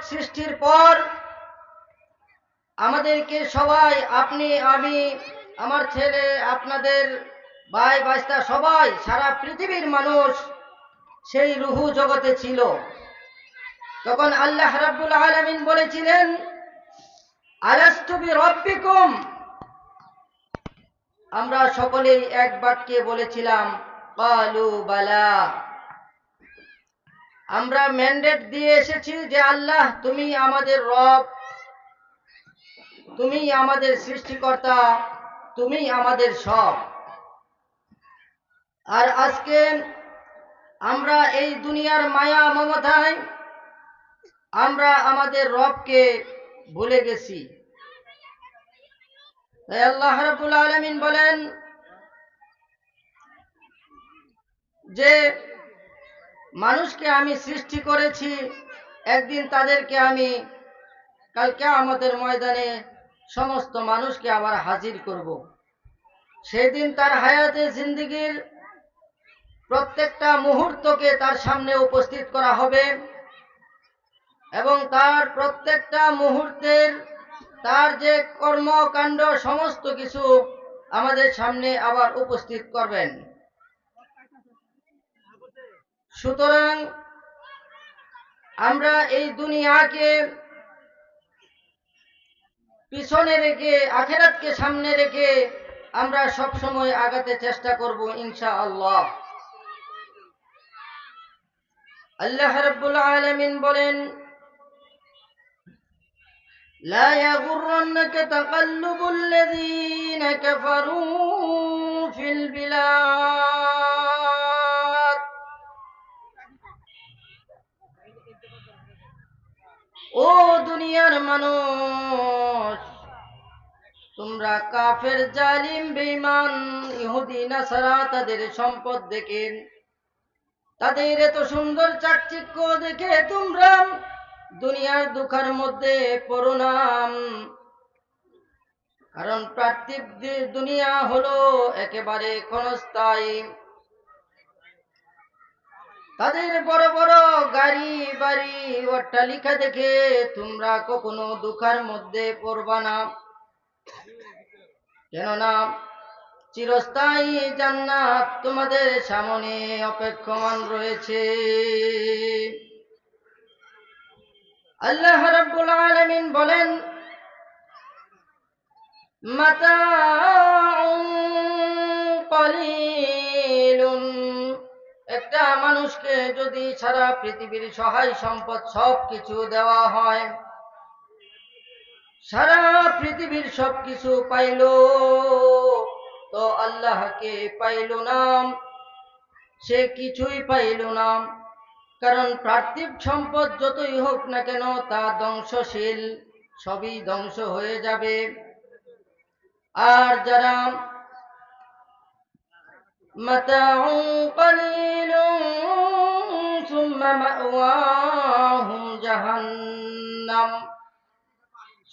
জগৎ সৃষ্টির পর আমাদেরকে সবাই, আপনি, আমি, আমার ছেলে, আপনাদের ভাই বাস্তা সবাই, সারা পৃথিবীর মানুষ সেই রুহু জগতে ছিল। তখন আল্লাহ রাব্বুল আলামিন বলেছিলেন আমরা সকলেই এক বাক্যে বলেছিলাম বালা। আমরা ম্যান্ডেট দিয়ে এসেছি যে আল্লাহ, তুমি আমাদের রব, তুমি আমাদের সৃষ্টিকর্তা, তুমি আমাদের সব। আর আজকে আমরা এই দুনিয়ার মায়া মমতায় আমরা আমাদের রবকে ভুলে গেছি। তাই আল্লাহ রাব্বুল আলামিন বলেন যে মানুষকে আমি সৃষ্টি করেছি, একদিন তাদেরকে আমি কালকে আমাদের ময়দানে সমস্ত মানুষকে আবার হাজির করব। সেদিন তার হায়াতে জিন্দিগির প্রত্যেকটা মুহূর্তকে তার সামনে উপস্থিত করা হবে এবং তার প্রত্যেকটা মুহূর্তের তার যে কর্মকাণ্ড, সমস্ত কিছু আমাদের সামনে আবার উপস্থিত করবেন। সুতরাং আমরা এই দুনিয়াকে পিছনে রেখে আখেরাতকে সামনে রেখে আমরা সব সময় আগাতে চেষ্টা করব ইনশা আল্লাহ আল্লাহ রাব্বুল আলামিন বলেন لا يغرنك تقلب الذين كفروا في البلاد ও দুনিয়ার মানুষ, তোমরা কাফের জালিম, বেঈমান, ইহুদি, নাসারা, তাদের সম্পদ দেখে, তাদের এত সুন্দর চাকচিক্য দেখে তোমরা দুনিয়ার দুঃখের মধ্যে পড়ুনাম কারণ পার্থিব দুনিয়া হলো একেবারে ক্ষণস্থায়ী। তাদের বড় বড় গাড়ি, বাড়ি অট্টালিকা দেখে তোমরা কখনো দুঃখের মধ্যে পড়বা না। কেননা চিরস্থায়ী জান্নাত তোমাদের সামনে অপেক্ষমান রয়েছে। আল্লাহ রাব্বুল আলামিন বলেন, মাতাউন কলিলুন। একটা মানুষকে যদি সারা পৃথিবীর সহায় সম্পদ সব কিছু দেওয়া হয়, সারা পৃথিবীর সব কিছু পাইল, তো আল্লাহকে পাইল না, সে কিছুই পাইল না। কারণ পার্থিব সম্পদ যতই হোক না কেন, তা ধ্বংসশীল, সবই ধ্বংস হয়ে যাবে। আর যারা متاع قليل ثم مأواهم جهنم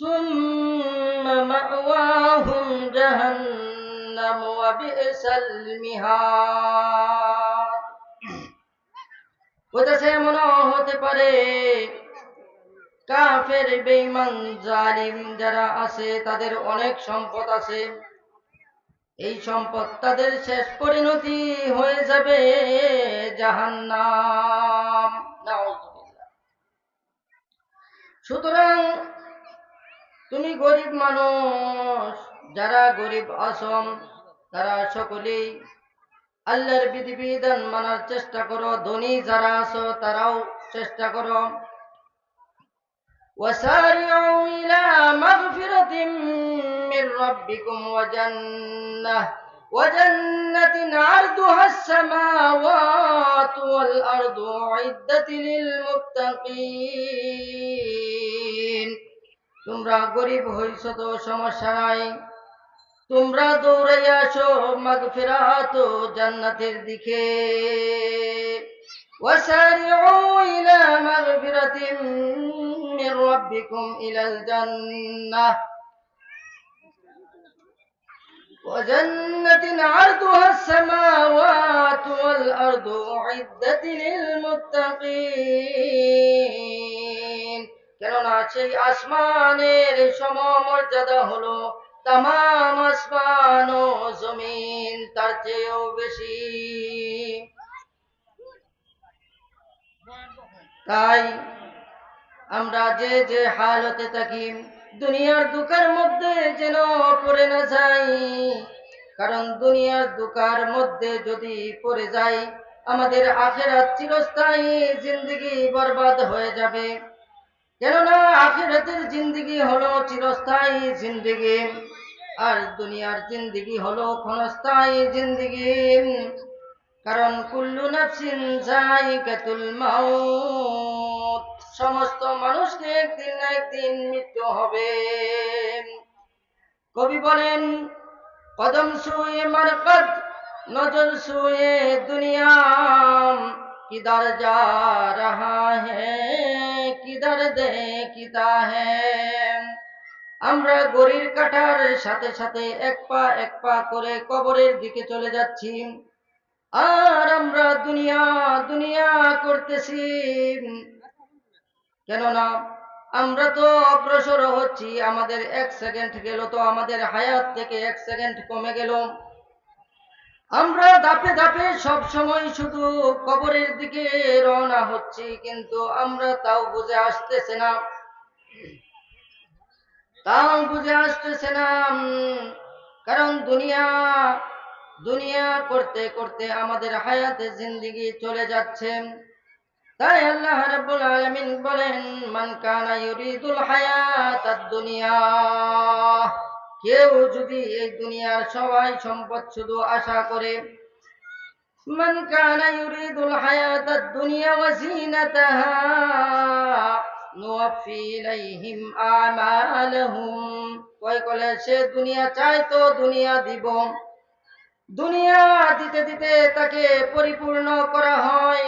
ثم مأواهم جهنم وبئس المهاد কোথাছে মনে হতে পারে কাফের বেঈমান জালিম যারা আছে তাদের অনেক সম্পদ আছে এই সম্পদ তাদের শেষ পরিণতি হয়ে যাবে জাহান্নাম নাউজুবিল্লাহ। সুতরাং তুমি গরিব মানুষ যারা গরিব আসম তারা সকলেই আল্লাহর বিধিবিধান মানার চেষ্টা করো ধনী যারা আছো তারাও চেষ্টা করো وسارعوا إلى مغفرة من ربكم وجنة وجنة عرضها السماوات والأرض أعدت للمتقين তোমরা গরিব হইছ তো সমস্যা নাই তোমরা দৌড়ে আসো মাগফিরাত ও জান্নাতের দিকে وسارعوا إلى مغفرة من ربكم إلى الجنة وجنة عرضها السماوات والأرض أعدت للمتقين কেননা সেই আসমানের সমমর্যাদা হলো তামাম আসমান ও জমিন তার চেয়েও বেশি তাই আমরা যে যে হালতে থাকি দুনিয়ার দুঃখের মধ্যে যেন পড়ে না যাই। কারণ দুনিয়ার দুঃখার মধ্যে যদি পড়ে যাই, আমাদের আখেরাত চিরস্থায়ী জিন্দগি বরবাদ হয়ে যাবে। কেননা আখেরাতের জিন্দগি হলো চিরস্থায়ী জিন্দগি, আর দুনিয়ার জিন্দগি হলো ক্ষণস্থায়ী জিন্দগি। কারণ কুল্লু নাফসিন জায়গাতুল মাউত। সমস্ত মানুষকে একদিন না একদিন মৃত্যু হবে। কবি বলেন, কদম সুয়ে মরকদ নজর সুয়ে দুনিয়া কিদার যা রহা হ্যাঁ কিদার দেখিতা হ্যাঁ আমরা গড়ির কাটার সাথে সাথে এক পা এক পা করে কবরের দিকে চলে যাচ্ছি। আর আমরা দুনিয়া দুনিয়া করতেছি। কেননা আমরা তো অগ্রসর হচ্ছি, আমাদের এক সেকেন্ড গেল তো আমাদের হায়াত থেকে এক সেকেন্ড কমে গেল। আমরা ধাপে ধাপে সব সময় শুধু কবরের দিকে রওনা হচ্ছি, কিন্তু আমরা তাও বুঝে আসতেছে না। তাও বুঝে আসতেছে না, কারণ দুনিয়া দুনিয়া করতে করতে আমাদের হায়াতে জিন্দিগি চলে যাচ্ছে। তাই আল্লাহ রাব্বুল আলামিন বলেন, মান কানা ইউরিদুল হায়াতাদ দুনিয়া কেউ যদি এই দুনিয়ার সবাই সম্পদ শুধু আশা করে, মান কানা ইউরিদুল হায়াতাদ দুনিয়া ওয়া জিনাতাহা নুওয়াফি ইলাইহিম আমালাহুম। কয় কলে, সে দুনিয়া চায় তো দুনিয়া দিব। দুনিয়া দিতে দিতে তাকে পরিপূর্ণ করা হয়।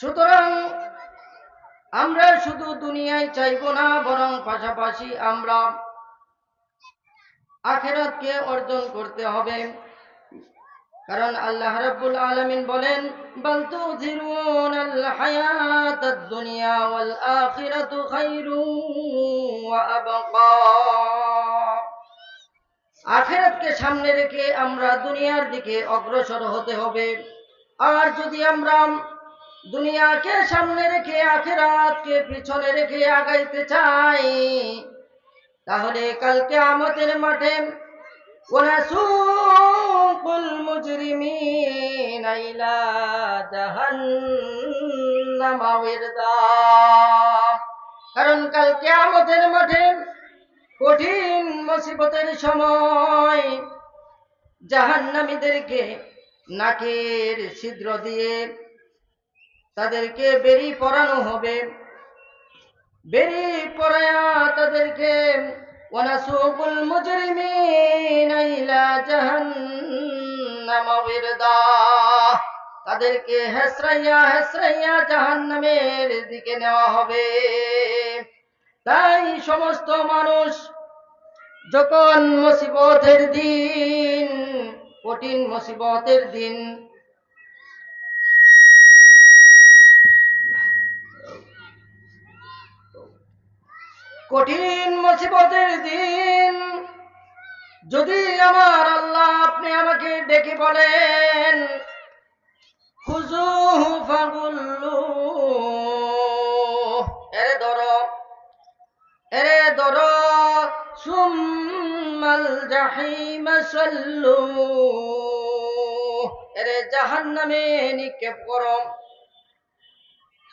সুতরাং আমরা শুধু দুনিয়ায় চাইব না, বরং পাশাপাশি আমরা আখেরাতকে অর্জন করতে হবে। কারণ আল্লাহ রাব্বুল আলামিন বলেন, বাল তুযিরুনাল হায়াতাদ দুনিয়া ওয়াল আখিরাতু খায়রুন ওয়া আবকা। আখেরাতকে সামনে রেখে আমরা দুনিয়ার দিকে অগ্রসর হতে হবে। আর যদি আমরা দুনিয়াকে সামনে রেখে, আখেরাতকে পিছনে রেখে আগাইতে চাই। তাহলে কালকে আমাদের মাঠে কারণ কালকে আমাদের মাঠে কঠিন মুসিবতের সময় জাহান্নামীদেরকে নাকের ছিদ্র দিয়ে তাদেরকে বেরি পড়ানো হবে। বেরি পড়ায়া তাদেরকে, ওয়ানাসুকুল মুজরিমিনা ইলা জাহান্নাম তাদেরকে হেসরাইয়া হেসরাইয়া জাহান্নামের দিকে নেওয়া হবে। তাই সমস্ত মানুষ যখন মুসিবতের দিন, কঠিন মুসিবতের দিন কঠিন মুসিবতের দিন। যদি আমার আল্লাহ আপনি আমাকে ডেকে বলেন খুজুহু ফাগুল্লু, এরে ধরো এরে ধরো সুম্মাল জাহিম সাল্লু, এরে জাহান্নামে নিক্ষেপ করো।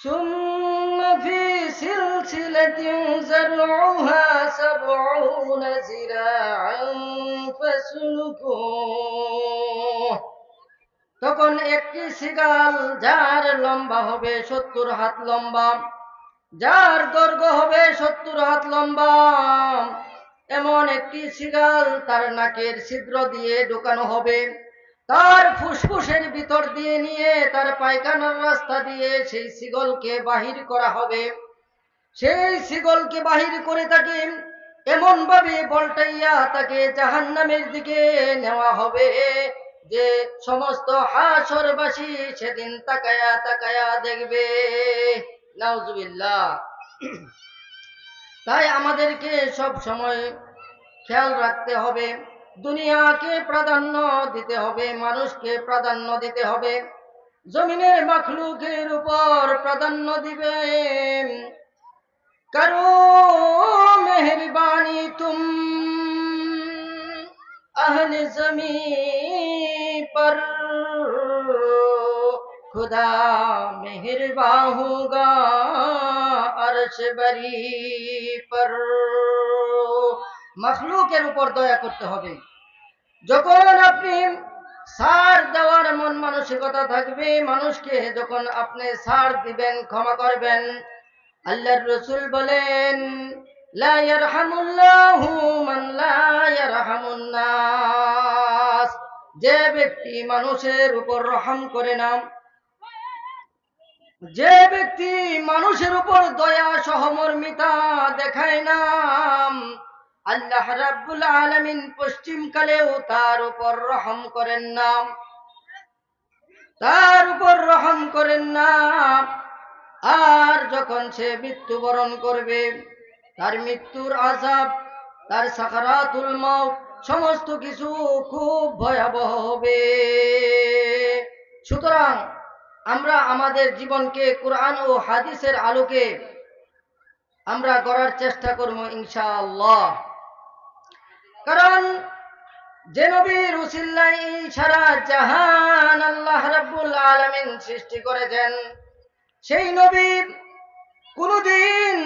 ثم في سلسلة زرعها سبعون ذراعا فاسلكوه তখন একটি সিগাল যার লম্বা হবে সত্তর হাত লম্বা যার দৈর্ঘ্য হবে সত্তর হাত লম্বা এমন একটি সিগাল তার নাকের ছিদ্র দিয়ে ঢুকানো হবে তার ফুসফুসের ভিতর দিয়ে নিয়ে তার পায়খানার রাস্তা দিয়ে সেই সিগলকে বাহির করা হবে। সেই সিগলকে বাহির করে তাকে এমন ভাবে বলটাইয়া তাকে জাহান্নামের দিকে নেওয়া হবে যে সমস্ত হাসরবাসী সেদিন তাকায়া তাকায়া দেখবে। নাউজুবিল্লাহ। তাই আমাদেরকে সব সময় খেয়াল রাখতে হবে। দুনিয়াকে প্রাধান্য দিতে হবে, মানুষকে প্রাধান্য দিতে হবে। জমিনের মাখলুকের উপর প্রাধান্য দিবে কারও মেহরবানি তুম আহলে জমি পর। খুদা মেহরবা হুগা عرش বরি পর। মখলুকের উপর দয়া করতে হবে। যখন আপনি সার দেওয়ার মন মানসিকতা থাকবে, মানুষকে যখন আপনি সার দিবেন, ক্ষমা করবেন, আল্লাহর রসুল বলেন যে ব্যক্তি মানুষের উপর রহম করে না যে ব্যক্তি মানুষের উপর দয়া সহমর্মিতা দেখায় না আল্লাহ রাব্বুল আলামিন পশ্চিম কালেও তার উপর রহম করেন না। তার উপর রহম করেন না। আর যখন সে মৃত্যুবরণ করবে, তার মৃত্যুর আজাব তার সাকারাতুল মউত, সমস্ত কিছু খুব ভয়াবহ হবে। সুতরাং আমরা আমাদের জীবনকে কোরআন ও হাদিসের আলোকে আমরা করার চেষ্টা করব ইনশাআল্লাহ। কারণ যে নবীর উসিল্লাই সারা জাহান আল্লাহ রাব্বুল আলামিন সৃষ্টি করেছেন, সেই নবী কোনদিন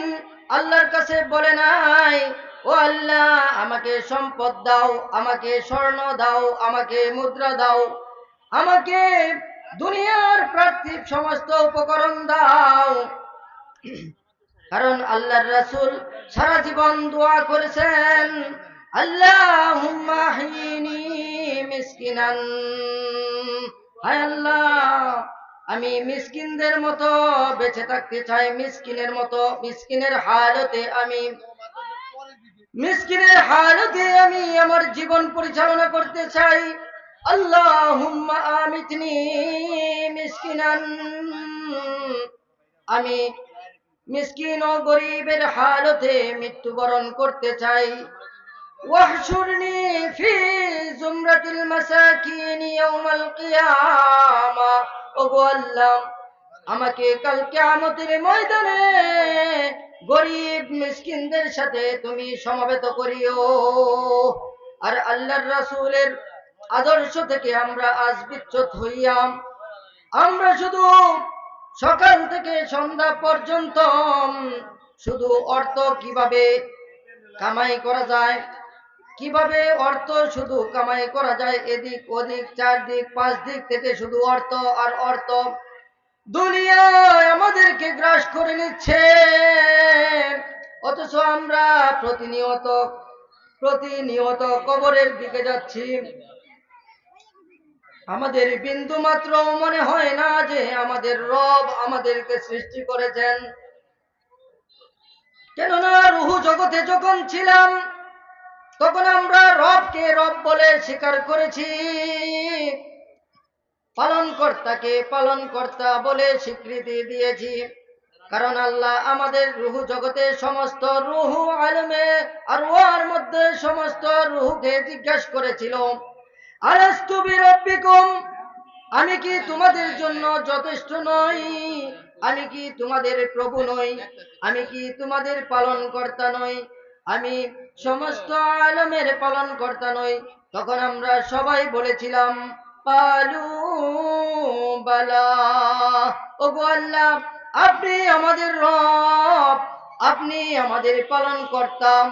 আল্লাহর কাছে বলে নাই, ও আল্লাহ, আমাকে সম্পদ দাও, আমাকে স্বর্ণ দাও, আমাকে মুদ্রা দাও, আমাকে দুনিয়ার প্রার্থিক সমস্ত উপকরণ দাও। কারণ আল্লাহর রাসূল সারা জীবন দোয়া করেছেন। আল্লাহুম্মা হিনি মিসকিনান। হায় আল্লাহ, আমি মিসকিনদের মতো বেঁচে থাকতে চাই, মিসকিনের মতো, মিসকিনের হালতে আমি, মিসকিনের হালতে আমি আমার জীবন পরিচালনা করতে চাই। আমিতনি মিসকিনান। আমি মিসকিন ও গরিবের হালতে মৃত্যুবরণ করতে চাই। واحشرني في زمرة المساكين يوم القيامة ওগো আল্লাহ আমাকে কাল কিয়ামতের ময়দানে গরিব মিসকিনদের সাথে তুমি সমবেত করিও আর আল্লাহর রাসূলের আদর্শ থেকে আমরা আজ বিচ্যুত হইয়াম আমরা শুধু সকাল থেকে সন্ধ্যা পর্যন্ত শুধু অর্থ কিভাবে কামাই করা যায় কীভাবে অর্থ শুধু কামাই করা যায় এদিক ওদিক চার দিক পাঁচ দিক থেকে শুধু অর্থ আর অর্থ? দুনিয়ায় আমাদেরকে গ্রাস করে নিচ্ছে। অথচ আমরা প্রতিনিয়ত প্রতিনিয়ত কবরের দিকে যাচ্ছি। আমাদের বিন্দু মাত্র মনে হয় না যে আমাদের রব আমাদেরকে সৃষ্টি করেছেন। কেননা রুহু জগতে যখন ছিলাম তখন আমরা রবকে রব বলে স্বীকার করেছি। পালন কর্তাকে পালন কর্তা বলে স্বীকৃতি দিয়েছি। কারণ আল্লাহ আমাদের রুহু জগতে সমস্ত রুহু আলমে আর ওয়ার মধ্যে সমস্ত রুহুকে জিজ্ঞাসা করেছিল। আমি কি তোমাদের জন্য যথেষ্ট নই? আমি কি তোমাদের প্রভু নই? আমি কি তোমাদের পালন কর্তা নই? আমি সমস্ত আলমের পালন কর্তা নই। তখন আমরা সবাই বলেছিলাম, পালু বালা। ও আল্লাহ, আপনি আমাদের রব, আপনি আমাদের পালন করতাম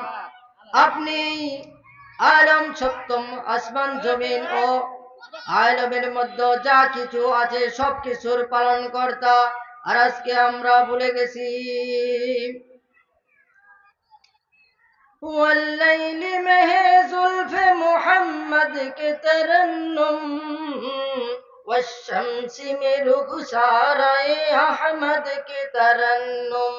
আপনি আলম সপ্তম আসমান জমিন ও আলমের মধ্যে যা কিছু আছে সব কিছুর পালন কর্তা আর আজকে আমরা ভুলে গেছি। والليل مه زلف محمد كترنم ترنم والشمس میں ساري أحمد كترنم. ترنم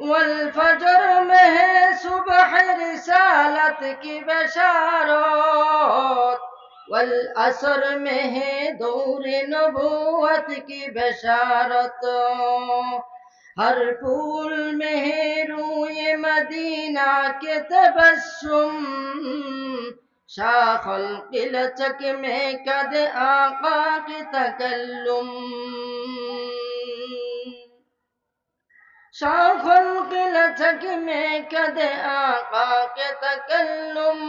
والفجر مه صبح رسالت کی بشارت والعصر دور نبوت کی ہر پھول میں ہے روئے مدینہ کے تبسم شاخ القلچک میں قد آقا کی تکلم شاخ القلچک میں قد آقا کے تکلم